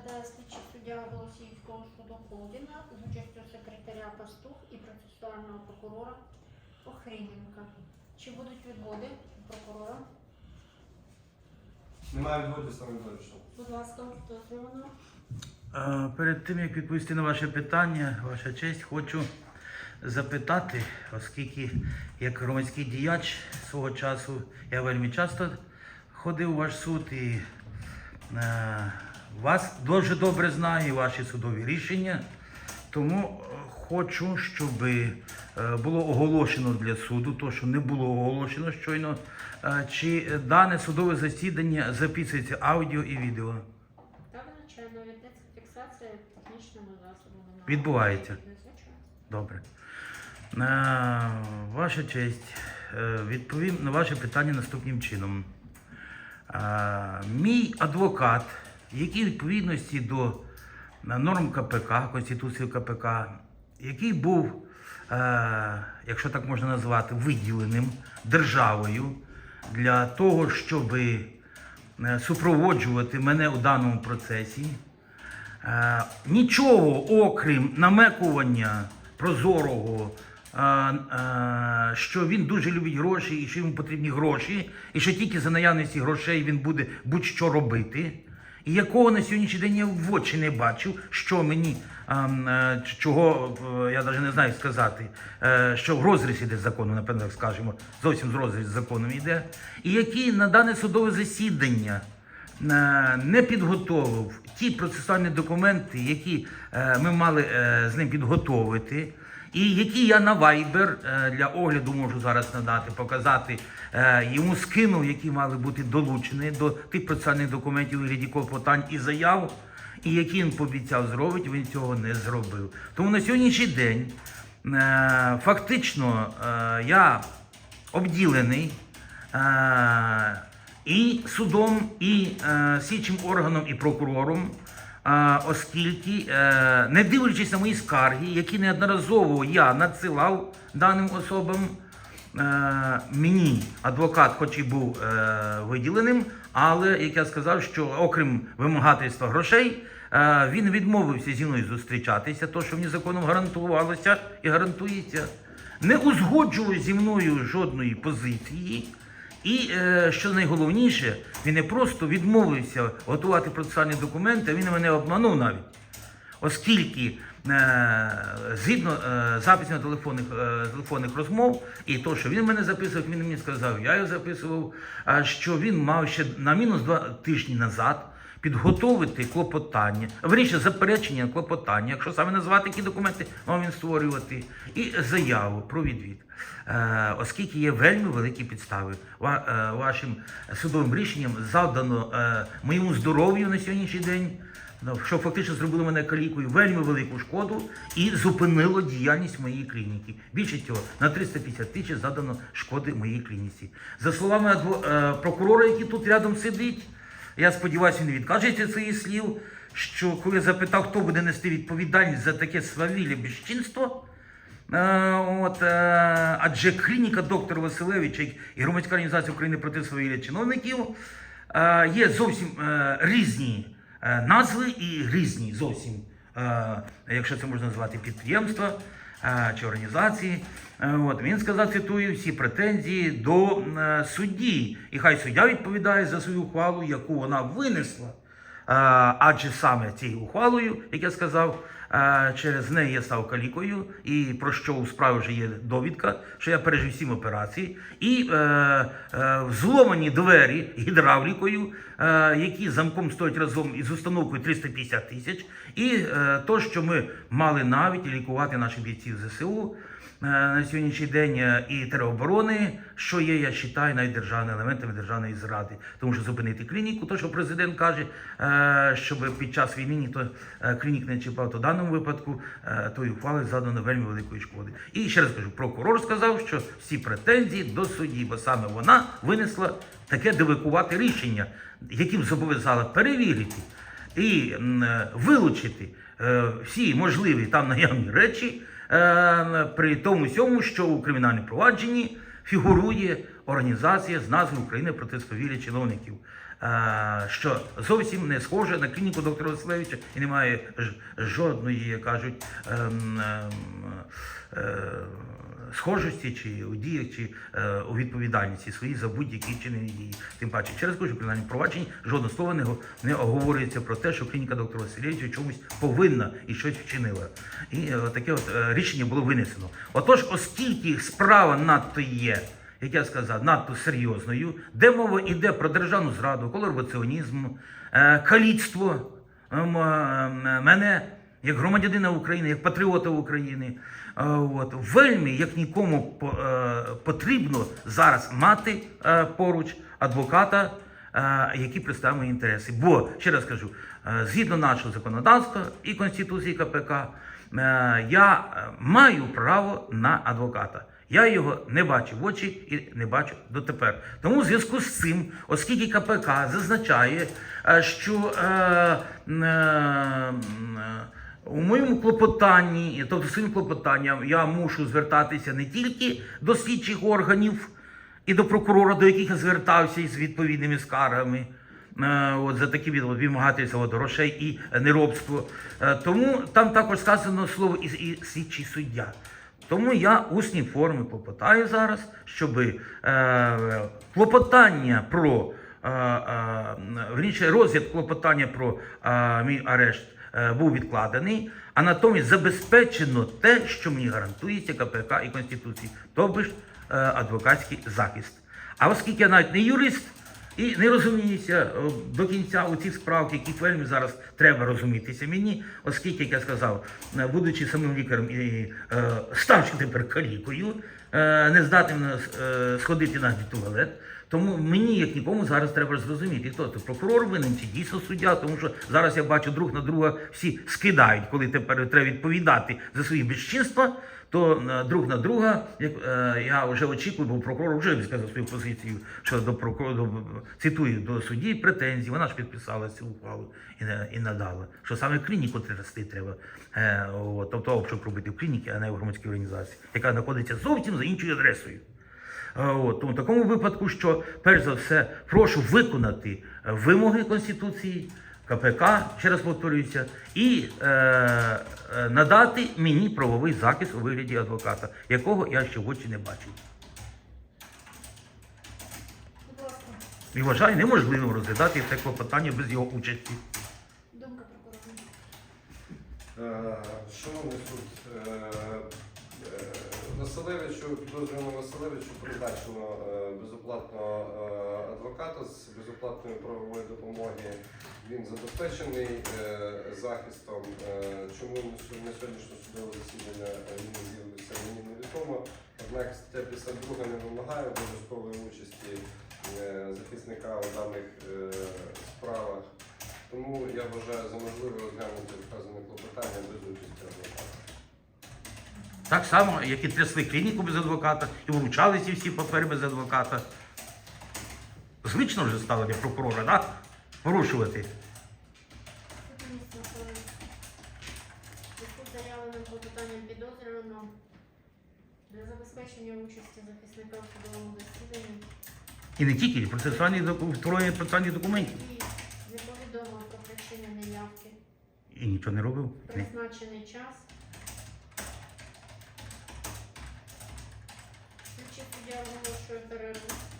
Розглядає слідчий суддя Голосіївського суду Холдіна з участю секретаря Пастух і процесуального прокурора Охріненка. Чи будуть відводи у прокурора? Немає відводів саме точно. Будь ласка, дозволено. Е, Перед тим як відповісти на ваше питання, ваша честь, хочу запитати, оскільки як громадський діяч свого часу я вельми часто ходив у ваш суд і е, вас дуже добре знаю, ваші судові рішення. Тому е, хочу, щоб е, було оголошено для суду, то що не було оголошено щойно, е, чи дане судове засідання записується аудіо і відео. Так, звичайно, відбувається фіксація технічними засобами. Відбувається. Добре. Ваша честь, відповім на ваше питання наступним чином. Мій адвокат, в відповідності до е, норм КПК, Конституції КПК, який був, е, якщо так можна назвати, виділеним державою для того, щоб супроводжувати мене у даному процесі, Е, нічого, окрім намекування прозорого, е, е, що він дуже любить гроші і що йому потрібні гроші, і що тільки за наявності грошей він буде будь-що робити. Якого на сьогоднішній день я в очі не бачив, що мені, е, чого я навіть не знаю сказати, е, що в розріз іде закону, напевно, так скажемо, зовсім з розріз законом йде, і який на дане судове засідання е, не підготовив ті процесуальні документи, які ми мали з ним підготовити, і які я на Viber е, для огляду можу зараз надати, показати. е, Йому скинув, які мали бути долучені до тих процесуальних документів вигляді клопотань і заяв, і які він пообіцяв зробити, він цього не зробив. Тому на сьогоднішній день е, фактично я обділений. і судом, і слідчим органом, і прокурором, оскільки, е, не дивлячись на мої скарги, які неодноразово я надсилав даним особам, е, мені адвокат, хоч і був е, виділеним, але як я сказав, що окрім вимагательства грошей, він відмовився зі мною зустрічатися, то що мені законом гарантувалося і гарантується, не узгоджував зі мною жодної позиції. І е, що найголовніше, він не просто відмовився готувати процесуальні документи, він мене обманув навіть. Оскільки е, згідно е, записів телефонних, е, телефонних розмов, і то, що він мене записував, він мені сказав, я його записував, що він мав ще на мінус два тижні назад підготовити клопотання, верніше заперечення клопотання, якщо саме назвати які документи, мав він створювати, і заяву про відвід. Е, оскільки є вельми великі підстави. Е, вашим судовим рішенням завдано е, моєму здоров'ю на сьогоднішній день, ну, що фактично зробило мене калікою вельми велику шкоду і зупинило діяльність моєї клініки. Більше цього, на 350 тисяч задано шкоди моїй клініці. За словами прокурора, який тут рядом сидить, я сподіваюся, він відкажеться своїх слів, що коли запитав, хто буде нести відповідальність за таке свавілля безчинство, Е, От, е, адже клініка доктора Василевича і громадська організація України проти свавілля чиновників е, є зовсім різні назви і різні зовсім, якщо це можна назвати підприємства чи організації. Е, От, він сказав, цитую, всі претензії до е, судді. І хай суддя відповідає за свою ухвалу, яку вона винесла. Е, Адже саме цією ухвалою, як я сказав, е, через неї я став калікою, і про що у справі вже є довідка, що я пережив сім операцій, і е, е, взломані двері гідравлікою, які замком стоять разом із установкою 350 тисяч, і то, що ми мали навіть лікувати наших бійців ЗСУ. Е, На сьогоднішній день е, і тероборони, що є, я вважаю, навіть державними елементами державної зради. Тому що зупинити клініку, то що президент каже, е, щоб під час війни ніхто клінік не чіпав, то в даному випадку тої ухвали задано вельми великої шкоди. І ще раз кажу, прокурор сказав, що всі претензії до судді, бо саме вона винесла таке девикувати рішення, яким зобов'язала перевірити і вилучити всі можливі там наявні речі при тому всьому, що у кримінальному провадженні фігурує організація з назвою України проти свавілля чиновників. е, що зовсім не схоже на клініку доктора Василевича і немає жодної, кажуть, ем, ем, е, схожості чи у діях, чи е, у відповідальності своїй за будь-які чинені дії. Тим паче, через кажу, кримінальному провадженні жодного слова не, не оговорюється про те, що клініка доктора Васильовича чомусь повинна і щось вчинила. І е, таке от е, рішення було винесено. Отож, оскільки справа надто є, як я сказав, надто серйозною, де мова йде про державну зраду, колабораціонізм, е, каліцтво ем, е, мене як громадянина України, як патріота України. Е, От, вельми, як нікому е, потрібно зараз мати е, поруч адвоката, який представляє інтереси. Бо, ще раз кажу, згідно нашого законодавства і Конституції КПК, я маю право на адвоката. Я його не бачив в очі і не бачу дотепер. Тому в зв'язку з цим, оскільки КПК зазначає, що е, е, у моєму клопотанні, тобто своїм клопотанням, я мушу звертатися не тільки до слідчих органів і до прокурора, до яких я звертався із відповідними скаргами. е, От за такі від- от, грошей і неробство. Е, Тому там також сказано слово і, і слідчий суддя. Тому я усній формі клопотаю зараз, щоб е, клопотання про е, е, розгляд клопотання про е, мій арешт був відкладений, а натомість забезпечено те, що мені гарантується КПК і Конституції, тобто е, адвокатський захист. А оскільки я навіть не юрист, і не розуміюся е, до кінця у цих справах, яких вельми зараз треба розумітися мені, оскільки, як я сказав, е, будучи самим лікарем і е, ставши тепер калікою, е, не здатним е, сходити на туалет. Тому мені, як нікому, зараз треба зрозуміти, хто це прокурор винен чи дійсно суддя, тому що зараз я бачу друг на друга всі скидають, коли тепер треба відповідати за свої безчинства, то е, друг на друга, як е, я вже очікую, бо прокурор вже висказав свою позицію прокурора, до, цитую, до судді претензії, вона ж підписала цю ухвалу і, і надала, що саме клініку трясти треба, е, тобто обшук робити в клініці, а не в громадській організації, яка знаходиться зовсім за іншою адресою. От, в такому випадку, що перш за все прошу виконати е, вимоги Конституції, КПК, ще раз повторююся, і е, е, надати мені правовий захист у вигляді адвоката, якого я ще в очі не бачив. І вважаю неможливим розглядати це клопотання без його участі. думка прокурора. Е, Шановний суд, Василевичу, підозрюваному Василевичу призначено е, безоплатного е, адвоката з безоплатної правової допомоги. Він забезпечений е, захистом. Чому на сьо- сьогоднішнє судове засідання не з'явився, мені невідомо. Однак стаття 52 не вимагає обов'язкової участі захисника у даних справах. Тому я вважаю за можливе розглянути вказане клопотання без участі адвоката. Так само, як і трясли клініку без адвоката, і вручали ці всі папери без адвоката. Звично вже стало для прокурора, так? Порушувати. Заявленим клопотанням підозрюваного для забезпечення участі захисника в судовому засіданні І не тільки процесуальні втроє процесуальних документів. і не повідомив про причини неявки. І нічого не робив. Призначений час. Суддя это перерву.